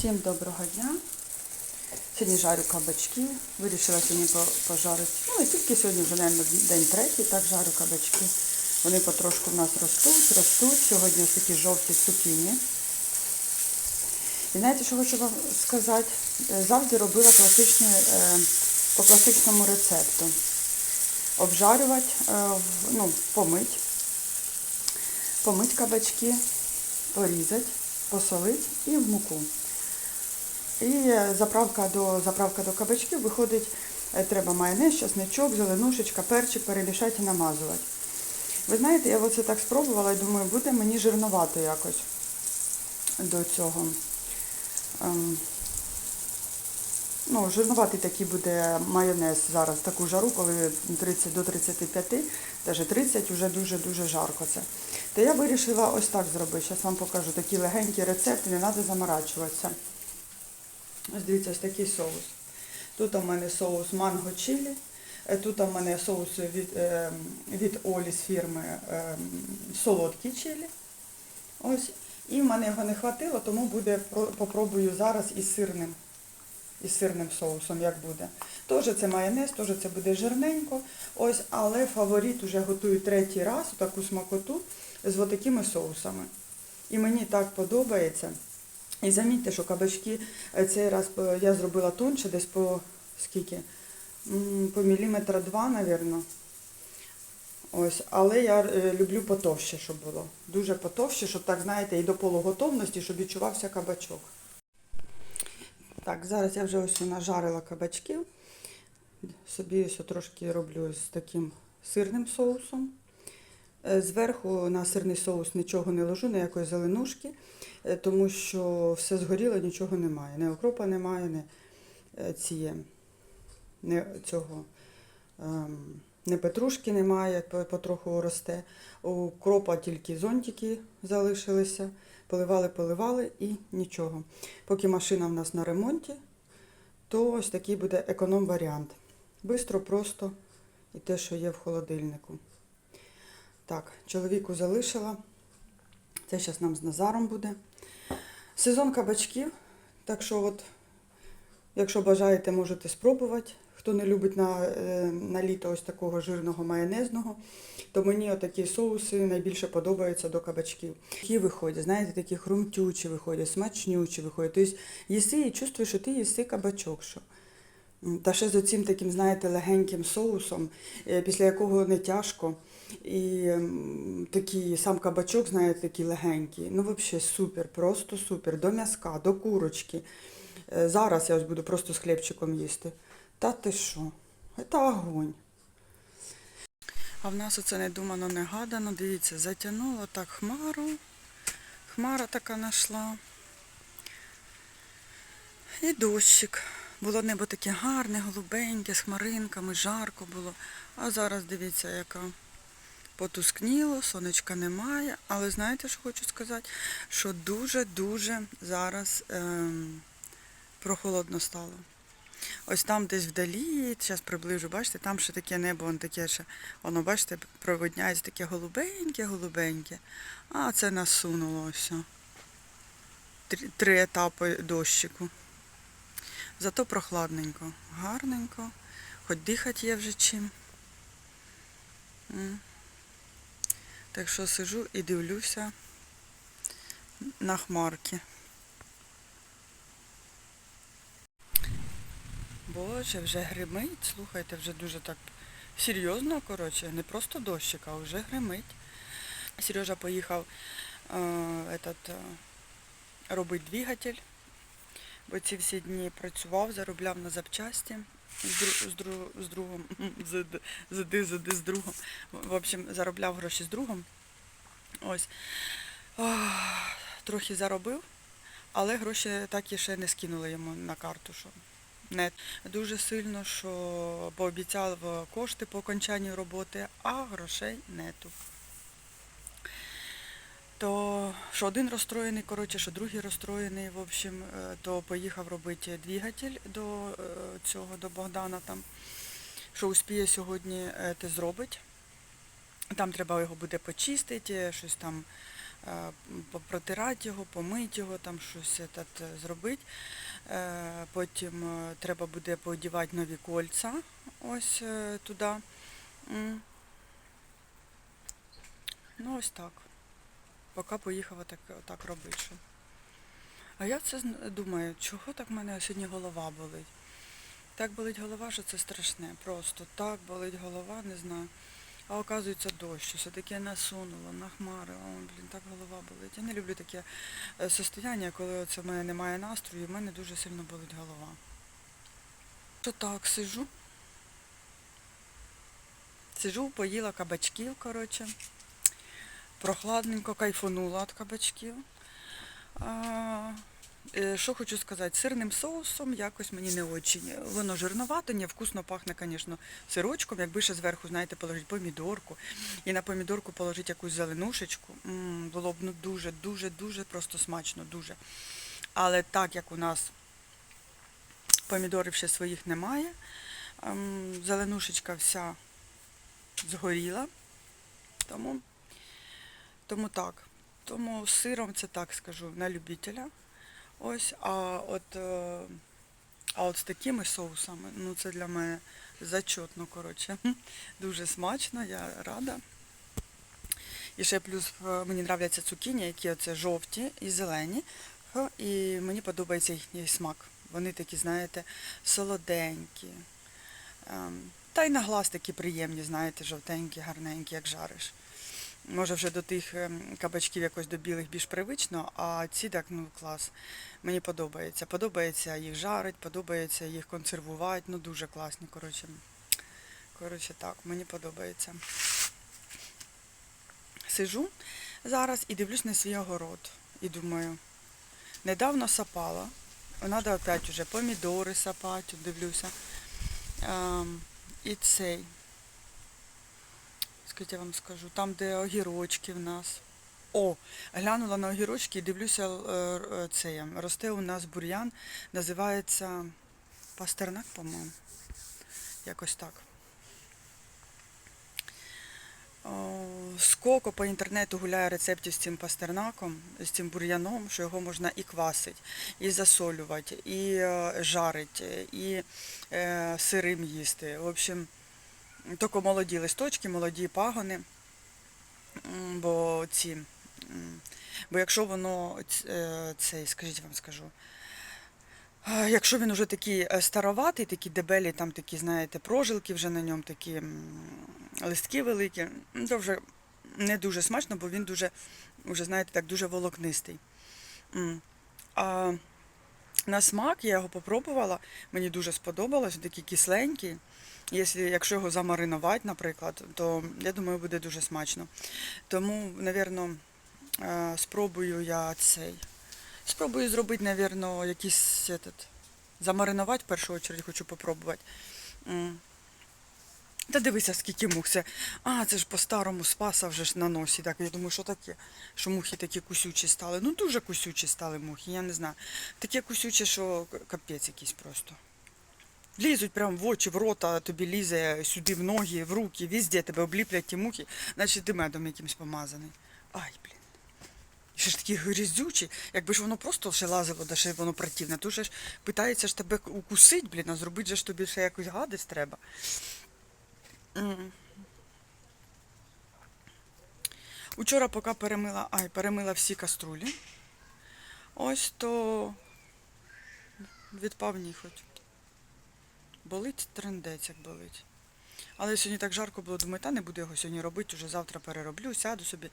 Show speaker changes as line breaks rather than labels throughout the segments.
Всім доброго дня. Сьогодні жарю кабачки. Вирішила сьогодні пожарити. Ну, не тільки сьогодні, вже, мабуть, день третій, так жарю кабачки. Вони потрошку в нас ростуть, ростуть. Сьогодні ось такі жовті цукіні. І знаєте, що хочу вам сказати? Е, Завжди робила класичний, е, по класичному рецепту. Обжарювати, е, ну, помить, помить кабачки, порізати, посолити і в муку. І е, заправка до, заправка до кабачків виходить, е, треба майонез, чесничок, зеленушечка, перчик перемішати і намазувати. Ви знаєте, я оце так спробувала і думаю, буде мені жирновато якось до цього. Ем, ну, жирноватий такий буде майонез зараз, таку жару, коли 30 до 35, навіть 30, вже дуже-дуже жарко це. То я вирішила ось так зробити. Зараз вам покажу такий легенький рецепт, не треба заморачуватися. Ось дивіться, ось такий соус. Тут у мене соус манго чилі. Е, Тут у мене соус від, е, від Олі з фірми е, солодкі чилі. Ось. І в мене його не хватило, тому буде, попробую зараз із сирним, із сирним соусом, як буде. Теж це майонез, теж це буде жирненько. Ось, але фаворит уже готую третій раз, таку смакоту з отакими соусами. І мені так подобається. І замітьте, що кабачки е, цей раз е, я зробила тонше, десь по скільки? По міліметра два, мабуть. Ось, але я е, люблю потовще, щоб було. Дуже потовще, щоб так, знаєте, і до полуготовності, щоб відчувався кабачок. Так, зараз я вже ось нажарила кабачків. Собі ось трошки роблю з таким сирним соусом. Е, Зверху на сирний соус нічого не ложу, ніякої зеленушки, е, тому що все згоріло, нічого немає. Ні окропа немає, ні е, ціє, не цього. ем, не петрушки немає, потроху росте. У кропа тільки зонтики залишилися. Поливали, поливали і нічого. Поки машина в нас на ремонті, то ось такий буде економ-варіант. Бистро, просто і те, що є в холодильнику. Так, чоловіку залишила. Це зараз нам з Назаром буде. Сезон кабачків. Так що, от, якщо бажаєте, можете спробувати. Хто не любить на, е, на літо ось такого жирного майонезного, то мені отакі соуси найбільше подобаються до кабачків. Які виходять, знаєте, такі хрумтючі виходять, смачнючі виходять. Тобто їси і чувствуєш, що ти їси кабачок. Що. Та ще з оцим таким, знаєте, легеньким соусом, е, після якого не тяжко. І такий сам кабачок, знаєте, такий легенький. Ну, взагалі супер, просто супер. До м'язка, до курочки. Е, Зараз я ось буду просто з хлібчиком їсти. Та ти що? Це огонь. А в нас оце недумано, негадано. Дивіться, затягнуло так хмару. Хмара така нашла. І дощик. Було небо таке гарне, голубеньке, з хмаринками, жарко було. А зараз дивіться, яка потускніло, сонечка немає. Але знаєте, що хочу сказати? Що дуже-дуже зараз ем, прохолодно стало. Ось там десь вдалі, зараз приближу, бачите, там ще таке небо, воно таке ще, воно, бачите, проводняється таке голубеньке, голубеньке. А це насунуло ось. Три, три етапи дощику. Зато прохладненько, гарненько, хоч дихати є вже чим. Так що сижу і дивлюся на хмарки. Боже, вже гримить, слухайте, вже дуже так серйозно, коротше, не просто дощик, а вже гримить. Сережа поїхав е, этот, е, робити двигатель, бо ці всі дні працював, заробляв на запчасті з, дру, з, дру, з другом, з, д- з, з, з другом. В общем, заробляв гроші з другом. Ось. Ах, трохи заробив, але гроші так і ще не скинули йому на карту. Що не дуже сильно, що пообіцяв кошти по окончанні роботи, а грошей нету. То що один розстроєний, коротше, що другий розстроєний, в общем, е, то поїхав робити двигатель до е, цього, до Богдана там, що успіє сьогодні е, те зробить. Там треба його буде почистити, щось там попротирати його, помити його, там щось е, зробити. Потім треба буде подівати нові кольця ось туди. Ну, ось так. Поки поїхала так, так робити. А я це думаю, чого так в мене сьогодні голова болить? Так болить голова, що це страшне. Просто так болить голова, не знаю. А оказується дощ, все таке насунуло, нахмарило, О, блін, так голова болить. Я не люблю таке е, состояння, коли оце в мене немає настрою, і в мене дуже сильно болить голова. Що так, сижу. Сижу, поїла кабачків, коротше. Прохладненько кайфанула від кабачків. А, е, що хочу сказати, сирним соусом якось мені не очень. Воно жирновато, не вкусно пахне, звісно, сирочком. Якби ще зверху, знаєте, положити помідорку і на помідорку положити якусь зеленушечку, м, було б ну дуже, дуже, дуже просто смачно, дуже. Але так як у нас помідорів ще своїх немає, ем, зеленушечка вся згоріла, тому, тому так. Тому з сиром це так скажу, на любителя. Ось, а от, е, а от з такими соусами, ну це для мене зачетно, коротше. Дуже смачно, я рада. І ще плюс е, мені нравляться цукіні, які оце жовті і зелені. І мені подобається їхній смак. Вони такі, знаєте, солоденькі. Ем, Та й на глаз такі приємні, знаєте, жовтенькі, гарненькі, як жариш. Може вже до тих ем, кабачків якось до білих більш привично, а ці так, ну клас. Мені подобається. Подобається їх жарить, подобається їх консервувати. Ну дуже класні, коротше. Коротше, так, мені подобається. Сижу зараз і дивлюсь на свій огород. І думаю, недавно сапала. Треба опять уже помідори сапати, дивлюся. Ем, і цей. Скажіть, я вам скажу, там, де огірочки в нас. О, глянула на огірочки і дивлюся, е, е, це, росте у нас бур'ян, називається пастернак, по-моєму. Якось так. Скоко по інтернету гуляє рецептів з цим пастернаком, з цим бур'яном, що його можна і квасити, і засолювати, і е, жарити, і сирим їсти. В общем, тільки молоді листочки, молоді пагони, бо ці. Бо якщо воно е, цей, скажіть вам скажу. Якщо він вже такий е, староватий, такі дебелі, там такі, знаєте, прожилки вже на ньому, такі листки великі, то вже не дуже смачно, бо він дуже, вже, знаєте, так дуже волокнистий. А на смак я його попробувала, мені дуже сподобалось, такий кисленький. Якщо, його замаринувати, наприклад, то я думаю, буде дуже смачно. Тому, напевно, спробую я цей. Спробую зробити, напевно, якийсь этот, замаринувати в першу чергу, хочу попробувати. Та дивися, скільки мух. Це, а, це ж по-старому спаса вже ж на носі. Так, я думаю, що таке? Що мухи такі кусючі стали. Ну, дуже кусючі стали мухи, я не знаю. Таке кусюче, що капець якийсь просто. Лізуть прямо в очі, в рота, тобі лізе сюди в ноги, в руки, везде тебе обліплять ті мухи, наче ти медом якимось помазаний. Ай, блін. Ще ж такі грізючі, якби ж воно просто ще лазило, да ще воно противне, ще ж питається ж тебе укусить, блін, а зробити же ж тобі ще якусь гадость треба. Учора, поки перемила, ай, перемила всі каструлі, ось то відпав ніхоть. Болить трендець, як болить. Але сьогодні так жарко було, думаю, та не буду його сьогодні робити, вже завтра перероблю, сяду собі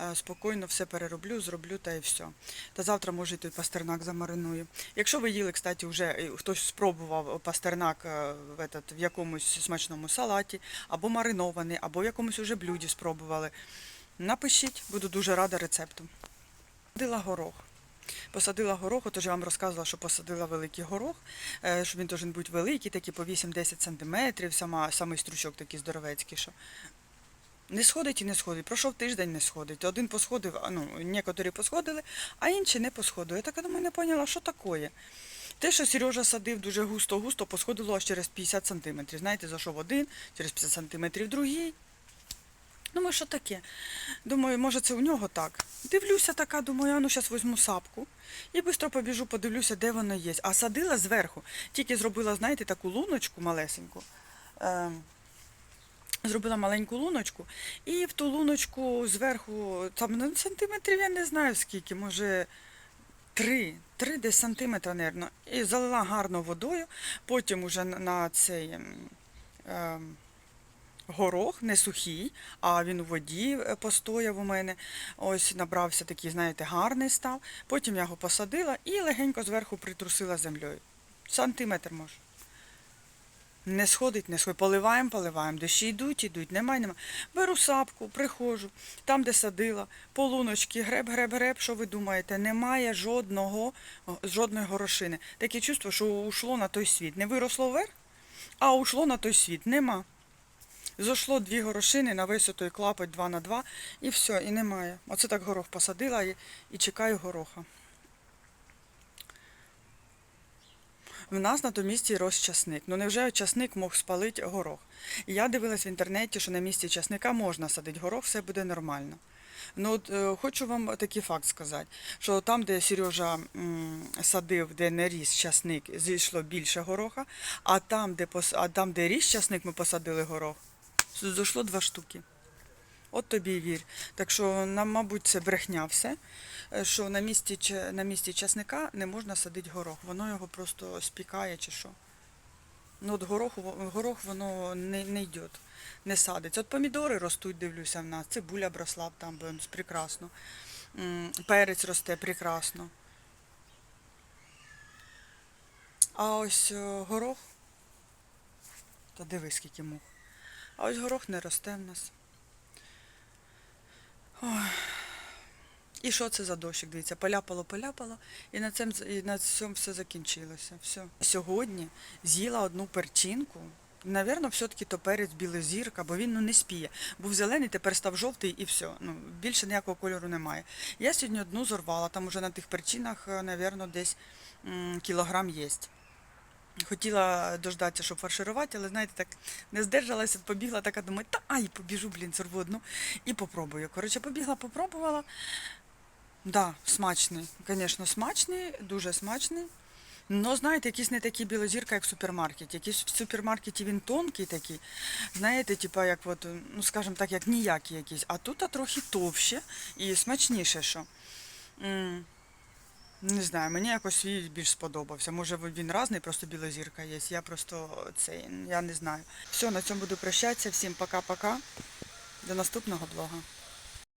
е, спокійно все перероблю, зроблю та і все. Та завтра, може, і той пастернак замариную. Якщо ви їли, кстати, вже е, хтось спробував пастернак е, в, этот, в якомусь смачному салаті, або маринований, або в якомусь уже блюді спробували, напишіть, буду дуже рада рецепту. Посадила горох. Посадила горох, от уже я вам розказувала, що посадила великий горох, е, що він должен бути великий, такий по 8-10 сантиметрів, сама, самий стручок такий здоровецький, що не сходить і не сходить. Пройшов тиждень, не сходить. Один посходив, ну, некоторі посходили, а інші не посходили. Я так думаю, не поняла, що таке. Те, що Сережа садив дуже густо-густо, посходило аж через 50 сантиметрів. Знаєте, зайшов один, через 50 сантиметрів другий. Думаю, що таке? Думаю, може це у нього так. Дивлюся така, думаю, а ну зараз візьму сапку і швидко побіжу, подивлюся, де воно є. А садила зверху, тільки зробила, знаєте, таку луночку малесеньку. Ем, Зробила маленьку луночку, і в ту луночку зверху, там ну, сантиметрів я не знаю скільки, може три, три десь сантиметра, мабуть, і залила гарно водою, потім уже на- цей. ем, горох не сухий, а він у воді е, постояв у мене. Ось набрався такий, знаєте, гарний став. Потім я його посадила і легенько зверху притрусила землею. Сантиметр може. Не сходить, не сходить. Поливаємо, поливаємо. Дощі йдуть, йдуть, немає, немає. Беру сапку, приходжу, там, де садила, полуночки, греб, греб, греб. Що ви думаєте? Немає жодного, жодної горошини. Таке чувство, що ушло на той світ. Не виросло вверх, а ушло на той світ. Нема. Зошло дві горошини на той клапоть 2 на 2 і все, і немає. Оце так горох посадила і, і чекаю гороха. В нас на тому місці рос часник. Ну невже часник мог спалити горох? І я дивилась в інтернеті, що на місці часника можна садити горох, все буде нормально. Ну от е, хочу вам такий факт сказати, що там, де Сережа м, садив, де не ріс часник, зійшло більше гороха, а там, де пос... а там, де ріс часник, ми посадили горох, зійшло два штуки. От тобі й вір. Так що, нам, мабуть, це брехня все, е, що на місці, на місці часника не можна садити горох. Воно його просто спікає чи що. Ну от горох, горох воно не, не йде, не садиться. От помідори ростуть, дивлюся в нас. Цибуля бросла б там прекрасно. Перець росте прекрасно. А ось е, горох, то дивись, скільки мух. А ось горох не росте в нас. Ой. І що це за дощик? Дивіться, поляпало, поляпало, і на цьому, і на цьому все закінчилося. Все. Сьогодні з'їла одну перчинку. Навірно, все-таки то перець білозірка, бо він ну, не спіє. Був зелений, тепер став жовтий і все. Ну, більше ніякого кольору немає. Я сьогодні одну зорвала, там уже на тих перчинах, е, навірно, десь м, кілограм є. Хотіла дождатися, щоб фарширувати, але знаєте, так не здержалася, побігла, така думаю, та ай, побіжу, блін, сорву одну і попробую. Коротше, побігла, попробувала. Да, смачний, звісно, смачний, дуже смачний. Ну, знаєте, якийсь не такий білозірка, як в супермаркеті. Якийсь в супермаркеті він тонкий такий, знаєте, типа як от, ну скажімо так, як ніякий якийсь. А тут а трохи товще і смачніше, що. Не знаю, мені якось свій більш сподобався. Може він різний, просто біла зірка є. Я просто цей, я не знаю. Все, на цьому буду прощатися. Всім пока-пока. До наступного блога.